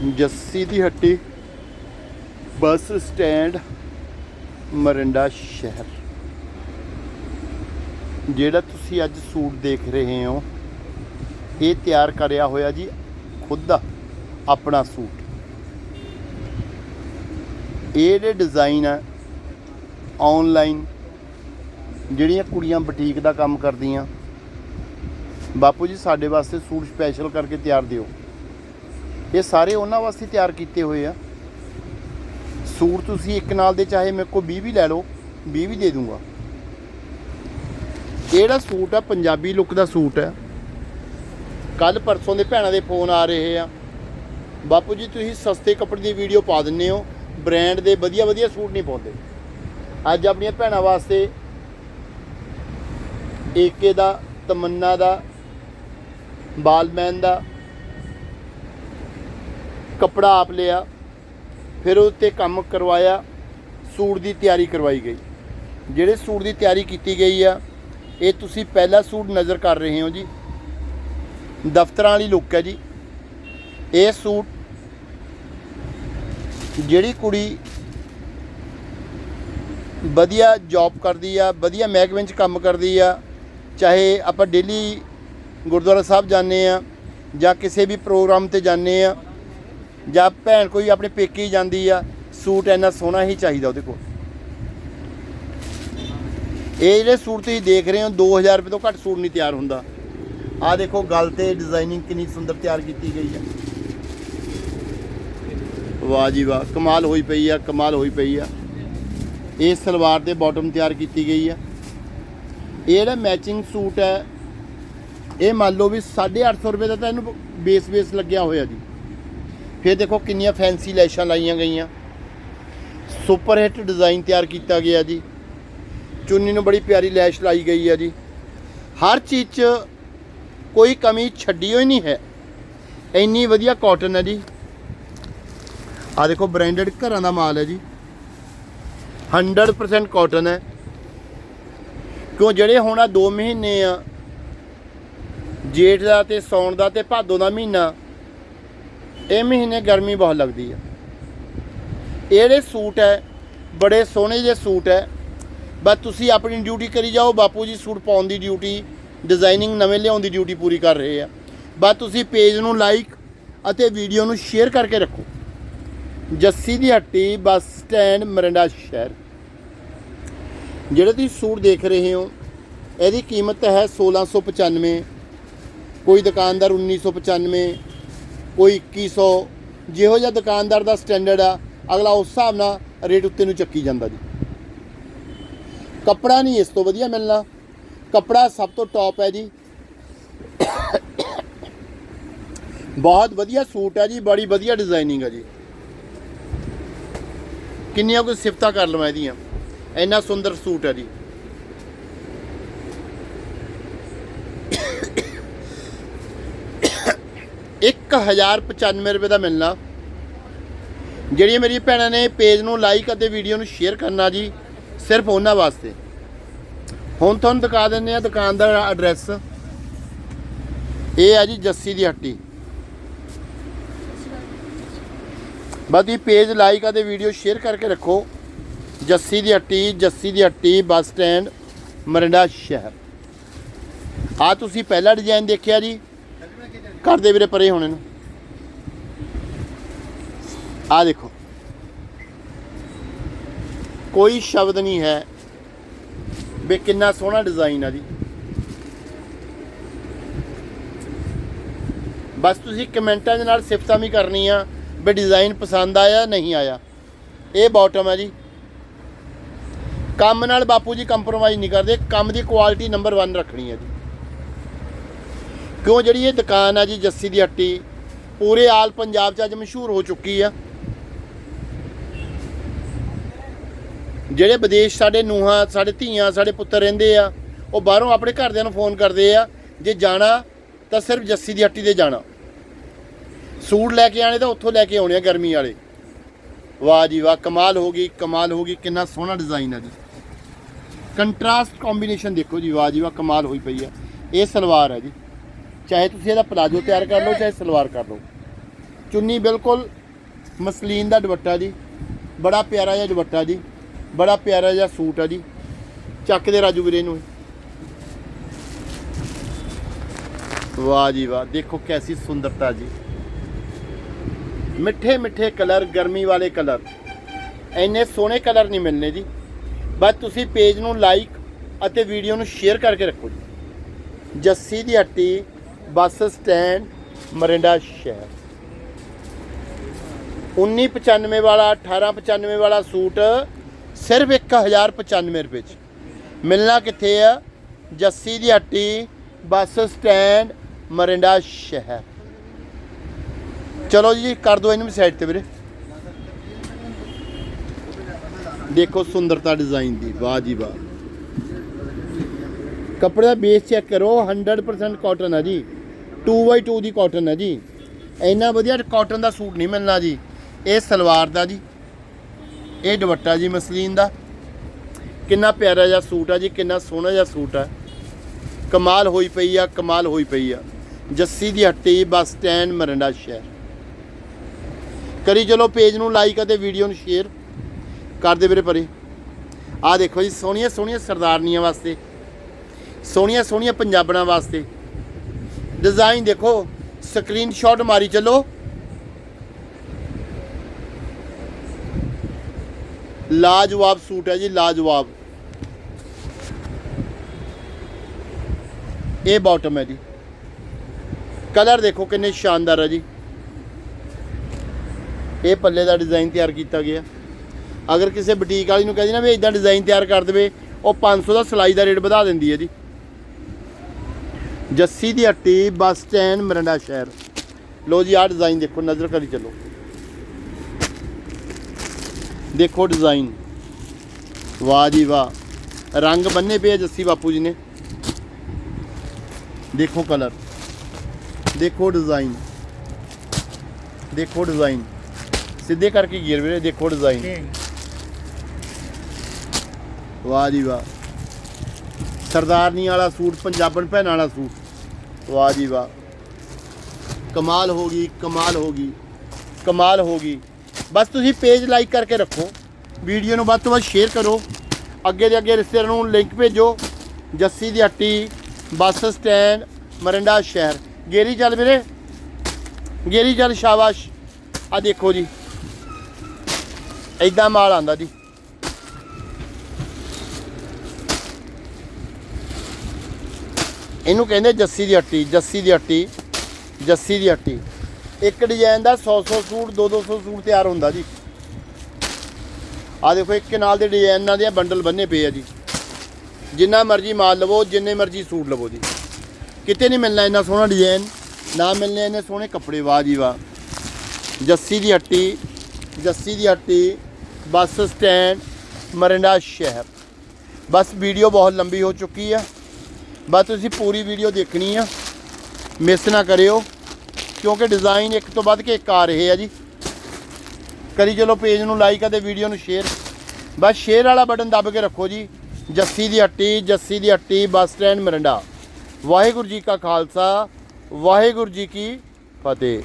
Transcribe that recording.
ਜੱਸੀ ਦੀ ਹੱਟੀ, bus stand, Mirinda ਸ਼ਹਿਰ। ਜਿਹੜਾ ਤੁਸੀਂ ਅੱਜ ਸੂਟ ਦੇਖ ਰਹੇ ਹੋ, ਇਹ ਤਿਆਰ ਕਰਿਆ ਹੋਇਆ ਜੀ ਖੁਦ ਦਾ, ਆਪਣਾ ਸੂਟ। ਇਹ ਜਿਹੜੇ ਡਿਜ਼ਾਈਨ ਆ ਆਨਲਾਈਨ ਜਿਹੜੀਆਂ ਕੁੜੀਆਂ ਬੁਟੀਕ ਦਾ ਕੰਮ ਕਰਦੀਆਂ। ਬਾਪੂ ਜੀ, ਸਾਡੇ ਵਾਸਤੇ ਸੂਟ ਸਪੈਸ਼ਲ ਕਰਕੇ ਤਿਆਰ ਦਿਓ। ਇਹ ਸਾਰੇ ਉਹਨਾਂ ਵਾਸਤੇ ਤਿਆਰ ਕੀਤੇ ਹੋਏ ਆ। ਸੂਟ ਤੁਸੀਂ ਇੱਕ ਨਾਲ ਦੇ, ਚਾਹੇ ਮੇਰੇ ਕੋਲ 20 ਵੀ ਲੈ ਲਓ 20 ਵੀ ਦੇ ਦੂੰਗਾ। ਇਹ ਸੂਟ ਆ? ਪੰਜਾਬੀ ਲੁੱਕ ਦਾ ਸੂਟ ਹੈ ਕੱਲ ਪਰਸੋਂ ਦੇ ਭੈਣਾਂ ਦੇ ਫੋਨ ਆ ਰਹੇ ਆ। ਬਾਪੂ ਜੀ, ਤੁਸੀਂ ਸਸਤੇ ਕੱਪੜੇ ਦੀ ਵੀਡੀਓ ਪਾ ਦਿੰਦੇ ਹੋ। ਬ੍ਰਾਂਡ ਦੇ ਵਧੀਆ ਵਧੀਆ ਸੂਟ ਨਹੀਂ ਪਾਉਂਦੇ। ਅੱਜ ਆਪਣੀਆਂ ਭੈਣਾਂ ਵਾਸਤੇ ਏਕੇ ਦਾ, ਤਮੰਨਾ ਦਾ, ਬਾਲਮੈਨ ਦਾ ਕੱਪੜਾ ਆਪ ਲਿਆ, ਫਿਰ ਉਹ 'ਤੇ ਕੰਮ ਕਰਵਾਇਆ, ਸੂਟ ਦੀ ਤਿਆਰੀ ਕਰਵਾਈ ਗਈ। ਜਿਹੜੇ ਸੂਟ ਦੀ ਤਿਆਰੀ ਕੀਤੀ ਗਈ ਆ, ਇਹ ਤੁਸੀਂ ਪਹਿਲਾ ਸੂਟ ਨਜ਼ਰ ਕਰ ਰਹੇ ਹੋ ਜੀ। ਦਫ਼ਤਰਾਂ ਵਾਲੀ ਲੁੱਕ ਹੈ ਜੀ। ਇਹ ਸੂਟ ਜਿਹੜੀ ਕੁੜੀ ਵਧੀਆ ਜੌਬ ਕਰਦੀ ਆ, ਵਧੀਆ ਮਹਿਕਮੇ 'ਚ ਕੰਮ ਕਰਦੀ ਆ, ਚਾਹੇ ਆਪਾਂ ਡੇਲੀ ਗੁਰਦੁਆਰਾ ਸਾਹਿਬ ਜਾਂਦੇ ਆ ਜਾਂ ਕਿਸੇ ਵੀ ਪ੍ਰੋਗਰਾਮ ਤੇ ਜਾਂਦੇ ਆ ਜਾਂ ਭੈਣ ਕੋਈ ਆਪਣੇ ਪੇਕੇ ਜਾਂਦੀ ਆ, ਸੂਟ ਇੰਨਾ ਸੋਹਣਾ ਹੀ ਚਾਹੀਦਾ ਉਹਦੇ ਕੋਲ। ਇਹ ਜਿਹੜੇ ਸੂਟ ਤੁਸੀਂ ਦੇਖ ਰਹੇ ਹੋ 2000 ਰੁਪਏ ਤੋਂ ਘੱਟ ਸੂਟ ਨਹੀਂ ਤਿਆਰ ਹੁੰਦਾ। ਆਹ ਦੇਖੋ, ਗਲ ਤੇ ਡਿਜ਼ਾਈਨਿੰਗ ਕਿੰਨੀ ਸੁੰਦਰ ਤਿਆਰ ਕੀਤੀ ਗਈ ਆ। ਵਾਹ ਜੀ ਵਾਹ, ਕਮਾਲ ਹੋਈ ਪਈ ਆ, ਕਮਾਲ ਹੋਈ ਪਈ ਆ। ਇਹ ਸਲਵਾਰ ਦੇ ਬਾਟਮ ਤਿਆਰ ਕੀਤੀ ਗਈ ਆ। ਇਹ ਜਿਹੜਾ ਮੈਚਿੰਗ ਸੂਟ ਹੈ, ਇਹ ਮੰਨ ਲਓ ਵੀ 850 ਰੁਪਏ ਦਾ ਤਾਂ ਇਹਨੂੰ ਬੇਸ ਬੇਸ ਲੱਗਿਆ ਹੋਇਆ ਜੀ। ਫਿਰ ਦੇਖੋ ਕਿੰਨੀਆਂ ਫੈਂਸੀ ਲੈਸ਼ਾਂ ਲਾਈਆਂ ਗਈਆਂ। ਸੁਪਰ ਹਿੱਟ ਡਿਜ਼ਾਈਨ ਤਿਆਰ ਕੀਤਾ ਗਿਆ ਜੀ। ਚੁੰਨੀ ਨੂੰ ਬੜੀ ਪਿਆਰੀ ਲੈਸ਼ ਲਾਈ ਗਈ ਹੈ ਜੀ। ਹਰ ਚੀਜ਼ 'ਚ ਕੋਈ ਕਮੀ ਛੱਡੀ ਹੋਈ ਨਹੀਂ ਹੈ। ਇੰਨੀ ਵਧੀਆ ਕਾਟਨ ਹੈ ਜੀ। ਆ ਦੇਖੋ ਬ੍ਰਾਂਡਡ ਘਰਾਂ ਦਾ ਮਾਲ ਹੈ ਜੀ। 100% ਕਾਟਨ ਹੈ। ਕਿਉਂ ਜਿਹੜੇ ਹੁਣ ਆ 2 ਮਹੀਨੇ ਆ, ਜੇਠ ਦਾ ਤੇ ਸੌਣ ਦਾ ਤੇ ਭਾਦੋ ਦਾ ਮਹੀਨਾ ਇਹ ਮਹੀਨੇ ਗਰਮੀ ਬਹੁਤ ਲੱਗਦੀ ਹੈ ਇਹ ਜਿਹੜੇ ਸੂਟ ਹੈ, ਬੜੇ ਸੋਹਣੇ ਜਿਹੇ ਸੂਟ ਹੈ। ਬਸ ਤੁਸੀਂ ਆਪਣੀ ਡਿਊਟੀ ਕਰੀ ਜਾਓ, ਬਾਪੂ ਜੀ ਸੂਟ ਪਾਉਣ ਦੀ ਡਿਊਟੀ ਡਿਜ਼ਾਈਨਿੰਗ ਨਵੇਂ ਲਿਆਉਣ ਦੀ ਡਿਊਟੀ ਪੂਰੀ ਕਰ ਰਹੇ ਆ। ਬਸ ਤੁਸੀਂ ਪੇਜ ਨੂੰ ਲਾਈਕ ਅਤੇ ਵੀਡੀਓ ਨੂੰ ਸ਼ੇਅਰ ਕਰਕੇ ਰੱਖੋ। ਜੱਸੀ ਦੀ ਹੱਟੀ ਬੱਸ ਸਟੈਂਡ ਮਰਿੰਡਾ ਸ਼ਹਿਰ। ਜਿਹੜੇ ਤੁਸੀਂ ਸੂਟ ਦੇਖ ਰਹੇ ਹੋ, ਇਹਦੀ ਕੀਮਤ ਹੈ 1695 ਕੋਈ ਦੁਕਾਨਦਾਰ 1995 ਕੋਈ 2100 ਜਿਹੋ ਜਿਹਾ ਦੁਕਾਨਦਾਰ ਦਾ ਸਟੈਂਡਰਡ ਆ, ਅਗਲਾ ਉਸ ਹਿਸਾਬ ਨਾਲ ਰੇਟ ਉੱਤੇ ਨੂੰ ਚੱਕੀ ਜਾਂਦਾ ਜੀ। ਕੱਪੜਾ ਨਹੀਂ ਇਸ ਤੋਂ ਵਧੀਆ ਮਿਲਣਾ। ਕੱਪੜਾ ਸਭ ਤੋਂ ਟੌਪ ਹੈ ਜੀ। ਬਹੁਤ ਵਧੀਆ ਸੂਟ ਹੈ ਜੀ, ਬੜੀ ਵਧੀਆ ਡਿਜ਼ਾਈਨਿੰਗ ਹੈ ਜੀ। ਕਿੰਨੀਆਂ ਕੋਈ ਸਿਫਤਾਂ ਕਰ ਲਵਾਂ ਇਹਦੀਆਂ। ਇੰਨਾ ਸੁੰਦਰ ਸੂਟ ਹੈ ਜੀ। ਇੱਕ ਹਜ਼ਾਰ ਪਚਾਨਵੇਂ ਰੁਪਏ ਦਾ ਮਿਲਣਾ। ਜਿਹੜੀਆਂ ਮੇਰੀਆਂ ਭੈਣਾਂ ਨੇ ਪੇਜ ਨੂੰ ਲਾਈਕ ਅਤੇ ਵੀਡੀਓ ਨੂੰ ਸ਼ੇਅਰ ਕਰਨਾ ਜੀ, ਸਿਰਫ ਉਹਨਾਂ ਵਾਸਤੇ। ਹੁਣ ਤੁਹਾਨੂੰ ਦਿਖਾ ਦਿੰਦੇ ਆ ਦੁਕਾਨ ਦਾ ਐਡਰੈਸ ਇਹ ਆ ਜੀ ਜੱਸੀ ਦੀ ਹੱਟੀ। ਬਾਕੀ ਪੇਜ ਲਾਈਕ ਅਤੇ ਵੀਡੀਓ ਸ਼ੇਅਰ ਕਰਕੇ ਰੱਖੋ। ਜੱਸੀ ਦੀ ਹੱਟੀ, ਜੱਸੀ ਦੀ ਹੱਟੀ, ਬੱਸ ਸਟੈਂਡ, ਮਰਿੰਡਾ ਸ਼ਹਿਰ। ਆ ਤੁਸੀਂ ਪਹਿਲਾ ਡਿਜ਼ਾਈਨ ਦੇਖਿਆ ਜੀ। ਘਰ ਦੇ ਵੀਰੇ ਪਰੇ ਹੋਣੇ ਨੂੰ ਆ ਦੇਖੋ। ਕੋਈ ਸ਼ਬਦ ਨਹੀਂ ਹੈ ਵੀ ਕਿੰਨਾ ਸੋਹਣਾ ਡਿਜ਼ਾਈਨ ਆ ਜੀ। ਬਸ ਤੁਸੀਂ ਕਮੈਂਟਾਂ ਦੇ ਨਾਲ ਸਿਫਤਾਂ ਵੀ ਕਰਨੀਆਂ ਵੀ ਡਿਜ਼ਾਈਨ ਪਸੰਦ ਆਇਆ ਨਹੀਂ ਆਇਆ। ਇਹ ਬਾਟਮ ਹੈ ਜੀ। ਕੰਮ ਨਾਲ ਬਾਪੂ ਜੀ ਕੰਪਰੋਮਾਈਜ਼ ਨਹੀਂ ਕਰਦੇ। ਕੰਮ ਦੀ ਕੁਆਲਿਟੀ ਨੰਬਰ 1 ਰੱਖਣੀ ਹੈ ਜੀ। ਕਿਉਂ ਜਿਹੜੀ ਇਹ ਦੁਕਾਨ ਆ ਜੀ ਜੱਸੀ ਦੀ ਹੱਟੀ, ਪੂਰੇ ਆਲ ਪੰਜਾਬ 'ਚ ਅੱਜ ਮਸ਼ਹੂਰ ਹੋ ਚੁੱਕੀ ਆ। ਜਿਹੜੇ ਵਿਦੇਸ਼ ਸਾਡੇ ਨੂਹਾਂ, ਸਾਡੇ ਧੀਆਂ, ਸਾਡੇ ਪੁੱਤਰ ਰਹਿੰਦੇ ਆ, ਉਹ ਬਾਹਰੋਂ ਆਪਣੇ ਘਰਦਿਆਂ ਨੂੰ ਫੋਨ ਕਰਦੇ ਆ, ਜੇ ਜਾਣਾ ਤਾਂ ਸਿਰਫ ਜੱਸੀ ਦੀ ਹੱਟੀ ਤੇ ਜਾਣਾ। ਸੂਟ ਲੈ ਕੇ ਆਣੇ ਤਾਂ ਉੱਥੋਂ ਲੈ ਕੇ ਆਉਣੇ ਆ ਗਰਮੀ ਵਾਲੇ। ਵਾਹ ਜੀ ਵਾਹ, ਕਮਾਲ ਹੋ ਗਈ, ਕਮਾਲ ਹੋ ਗਈ, ਕਿੰਨਾ ਸੋਹਣਾ ਡਿਜ਼ਾਈਨ ਹੈ ਜੀ। ਕੰਟਰਾਸਟ ਕੰਬੀਨੇਸ਼ਨ ਦੇਖੋ ਜੀ, ਵਾਹ ਜੀ ਵਾਹ, ਕਮਾਲ ਹੋਈ ਪਈ ਆ। ਇਹ ਸਲਵਾਰ ਹੈ ਜੀ। ਚਾਹੇ ਤੁਸੀਂ ਇਹਦਾ ਪਲਾਜੋ ਤਿਆਰ ਕਰ ਲਓ, ਚਾਹੇ ਸਲਵਾਰ ਕਰ ਲਓ। ਚੁੰਨੀ ਬਿਲਕੁਲ ਮਸਲੀਨ ਦਾ ਦੁਪੱਟਾ ਜੀ, ਬੜਾ ਪਿਆਰਾ ਜਿਹਾ ਦੁਪੱਟਾ ਜੀ, ਬੜਾ ਪਿਆਰਾ ਜਿਹਾ ਸੂਟ ਆ ਜੀ, ਚੱਕ ਦੇ ਰਾਜੂ ਵੀਰੇ ਨੂੰ। ਵਾਹ ਜੀ ਵਾਹ, ਦੇਖੋ ਕੈਸੀ ਸੁੰਦਰਤਾ ਜੀ। ਮਿੱਠੇ ਮਿੱਠੇ ਕਲਰ, ਗਰਮੀ ਵਾਲੇ ਕਲਰ। ਇੰਨੇ ਸੋਹਣੇ ਕਲਰ ਨਹੀਂ ਮਿਲਨੇ ਜੀ। ਬਸ ਤੁਸੀਂ ਪੇਜ ਨੂੰ ਲਾਈਕ ਅਤੇ ਵੀਡੀਓ ਨੂੰ ਸ਼ੇਅਰ ਕਰਕੇ ਰੱਖੋ ਜੀ। ਜੱਸੀ ਦੀ ਹੱਟੀ ਬੱਸ ਸਟੈਂਡ ਮਰਿੰਡਾ ਸ਼ਹਿਰ। 1995 ਵਾਲਾ 1895 ਵਾਲਾ ਸੂਟ ਸਿਰਫ 1095 ਰੁਪਏ ਚ। ਮਿਲਣਾ ਕਿੱਥੇ ਆ? ਜੱਸੀ ਦੀ ਹੱਟੀ, ਬੱਸ ਸਟੈਂਡ ਮਰਿੰਡਾ ਸ਼ਹਿਰ। ਚਲੋ ਜੀ, ਕਰ ਦਿਓ ਇਹਨੂੰ ਵੀ ਸਾਈਡ ਤੇ ਵੀਰੇ। ਦੇਖੋ ਸੁੰਦਰਤਾ ਡਿਜ਼ਾਈਨ ਦੀ, ਵਾਹ ਜੀ ਵਾਹ। ਕੱਪੜੇ ਦਾ ਬੇਸ ਚੈੱਕ ਕਰੋ 100% ਕਾਟਨ ਆ ਜੀ। 2x2 ਦੀ ਕਾਟਨ ਹੈ ਜੀ। ਇੰਨਾ ਵਧੀਆ ਕਾਟਨ ਦਾ ਸੂਟ ਨਹੀਂ ਮਿਲਣਾ ਜੀ। ਇਹ ਸਲਵਾਰ ਦਾ ਜੀ। ਇਹ ਦੁਪੱਟਾ ਜੀ ਮਸਲੀਨ ਦਾ। ਕਿੰਨਾ ਪਿਆਰਾ ਜਿਹਾ ਸੂਟ ਆ ਜੀ, ਕਿੰਨਾ ਸੋਹਣਾ ਜਿਹਾ ਸੂਟ ਆ। ਕਮਾਲ ਹੋਈ ਪਈ ਆ, ਕਮਾਲ ਹੋਈ ਪਈ ਆ। ਜੱਸੀ ਦੀ ਹੱਟੀ, ਬੱਸ ਸਟੈਂਡ, ਮਰਿੰਡਾ ਸ਼ਹਿਰ। ਕਰੀ ਚਲੋ ਪੇਜ ਨੂੰ ਲਾਈਕ ਅਤੇ ਵੀਡੀਓ ਨੂੰ ਸ਼ੇਅਰ ਕਰ ਦੇ ਵੀਰੇ ਪਰੇ। ਆ ਦੇਖੋ ਜੀ ਸੋਹਣੀਆਂ ਸੋਹਣੀਆਂ ਸਰਦਾਰਨੀਆਂ ਵਾਸਤੇ। ਸੋਹਣੀਆਂ ਸੋਹਣੀਆਂ ਪੰਜਾਬਣਾਂ ਵਾਸਤੇ। ਡਿਜ਼ਾਈਨ ਦੇਖੋ ਸਕਰੀਨਸ਼ਾਟ ਮਾਰੀ ਚੱਲੋ। ਲਾਜਵਾਬ ਸੂਟ ਹੈ ਜੀ, ਲਾਜਵਾਬ। ਇਹ ਬਾਟਮ ਹੈ ਜੀ। ਕਲਰ ਦੇਖੋ ਕਿੰਨੇ ਸ਼ਾਨਦਾਰ ਹੈ ਜੀ। ਇਹ ਪੱਲੇ ਦਾ ਡਿਜ਼ਾਈਨ ਤਿਆਰ ਕੀਤਾ ਗਿਆ। ਅਗਰ ਕਿਸੇ ਬੁਟੀਕ ਵਾਲੀ ਨੂੰ ਕਹਿੰਦੀ ਨਾ ਵੀ ਇਦਾਂ ਡਿਜ਼ਾਈਨ ਤਿਆਰ ਕਰ ਦੇਵੇ, ਉਹ 500 ਦਾ ਸਿਲਾਈ ਦਾ ਰੇਟ ਵਧਾ ਦਿੰਦੀ ਹੈ ਜੀ। ਜੱਸੀ ਦੀ ਹੱਟੀ ਬੱਸ ਸਟੈਂਡ ਮਰਿੰਡਾ ਸ਼ਹਿਰ। ਲੋ ਜੀ ਆਹ ਡਿਜ਼ਾਈਨ ਦੇਖੋ ਨਜ਼ਰ ਕਰੀ ਚੱਲੋ। ਦੇਖੋ ਡਿਜ਼ਾਈਨ ਵਾਹ ਜੀ ਵਾਹ। ਰੰਗ ਬੰਨੇ ਪਏ ਆ ਜੱਸੀ ਬਾਪੂ ਜੀ ਨੇ। ਦੇਖੋ ਕਲਰ ਦੇਖੋ ਡਿਜ਼ਾਈਨ ਦੇਖੋ ਡਿਜ਼ਾਈਨ ਸਿੱਧੇ ਕਰਕੇ ਗੀਰ ਵੀਰੇ ਦੇਖੋ ਡਿਜ਼ਾਈਨ ਵਾਹ ਜੀ ਵਾਹ। ਸਰਦਾਰਨੀ ਵਾਲਾ ਸੂਟ ਪੰਜਾਬਣ ਭੈਣਾਂ ਵਾਲਾ ਸੂਟ। ਵਾਹ ਜੀ ਵਾਹ। ਕਮਾਲ ਹੋ ਗਈ, ਕਮਾਲ ਹੋ ਗਈ, ਕਮਾਲ ਹੋ ਗਈ। ਬਸ ਤੁਸੀਂ ਪੇਜ ਲਾਈਕ ਕਰਕੇ ਰੱਖੋ। ਵੀਡੀਓ ਨੂੰ ਵੱਧ ਤੋਂ ਵੱਧ ਸ਼ੇਅਰ ਕਰੋ। ਅੱਗੇ ਦੇ ਅੱਗੇ ਰਿਸ਼ਤੇਦਾਰਾਂ ਨੂੰ ਲਿੰਕ ਭੇਜੋ। ਜੱਸੀ ਦੀ ਹੱਟੀ, ਬੱਸ ਸਟੈਂਡ ਮਰਿੰਡਾ ਸ਼ਹਿਰ। ਗੇਰੀ ਚੱਲ ਵੀਰੇ। ਗੇਰੀ ਚੱਲ ਸ਼ਾਬਾਸ਼। ਆ ਦੇਖੋ ਜੀ। ਐਦਾਂ ਮਾਲ ਆਂਦਾ ਜੀ। ਇਹਨੂੰ ਕਹਿੰਦੇ ਜੱਸੀ ਦੀ ਹੱਟੀ, ਜੱਸੀ ਦੀ ਹੱਟੀ, ਜੱਸੀ ਦੀ ਹੱਟੀ। ਇੱਕ ਡਿਜ਼ਾਈਨ ਦਾ 100 100 ਸੂਟ 2 200 ਸੂਟ ਤਿਆਰ ਹੁੰਦਾ ਜੀ। ਆ ਦੇਖੋ, ਇੱਕ ਨਾਲ ਦੇ ਡਿਜ਼ਾਈਨਾਂ ਦੇ ਬੰਡਲ ਬੰਨੇ ਪਏ ਆ ਜੀ। ਜਿੰਨਾ ਮਰਜ਼ੀ ਮਾਲ ਲਵੋ, ਜਿੰਨੇ ਮਰਜ਼ੀ ਸੂਟ ਲਵੋ ਜੀ। ਕਿਤੇ ਨਹੀਂ ਮਿਲਣਾ ਇੰਨਾ ਸੋਹਣਾ ਡਿਜ਼ਾਈਨ ਨਾ ਮਿਲਣੇ ਇੰਨੇ ਸੋਹਣੇ ਕੱਪੜੇ, ਵਾਹ ਜੀ ਵਾਹ। ਜੱਸੀ ਦੀ ਹੱਟੀ, ਜੱਸੀ ਦੀ ਹੱਟੀ, ਬੱਸ ਸਟੈਂਡ, ਮਰਿੰਡਾ ਸ਼ਹਿਰ। ਬਸ ਵੀਡੀਓ ਬਹੁਤ ਲੰਬੀ ਹੋ ਚੁੱਕੀ ਆ। ਬਸ ਤੁਸੀਂ ਪੂਰੀ ਵੀਡੀਓ ਦੇਖਣੀ ਆ। ਮਿਸ ਨਾ ਕਰਿਓ, ਕਿਉਂਕਿ ਡਿਜ਼ਾਈਨ ਇੱਕ ਤੋਂ ਵੱਧ ਕੇ ਇੱਕ ਆ ਰਹੇ ਆ ਜੀ। ਕਰੀ ਚਲੋ ਪੇਜ ਨੂੰ ਲਾਈਕ ਅਤੇ ਵੀਡੀਓ ਨੂੰ ਸ਼ੇਅਰ ਬਸ ਸ਼ੇਅਰ ਵਾਲਾ ਬਟਨ ਦੱਬ ਕੇ ਰੱਖੋ ਜੀ। ਜੱਸੀ ਦੀ ਹੱਟੀ, ਜੱਸੀ ਦੀ ਹੱਟੀ, bus stand, Mirinda. Waheguru ji ਕਾ ਖਾਲਸਾ, ਵਾਹਿਗੁਰੂ ਜੀ ਕੀ ਫਤਿਹ।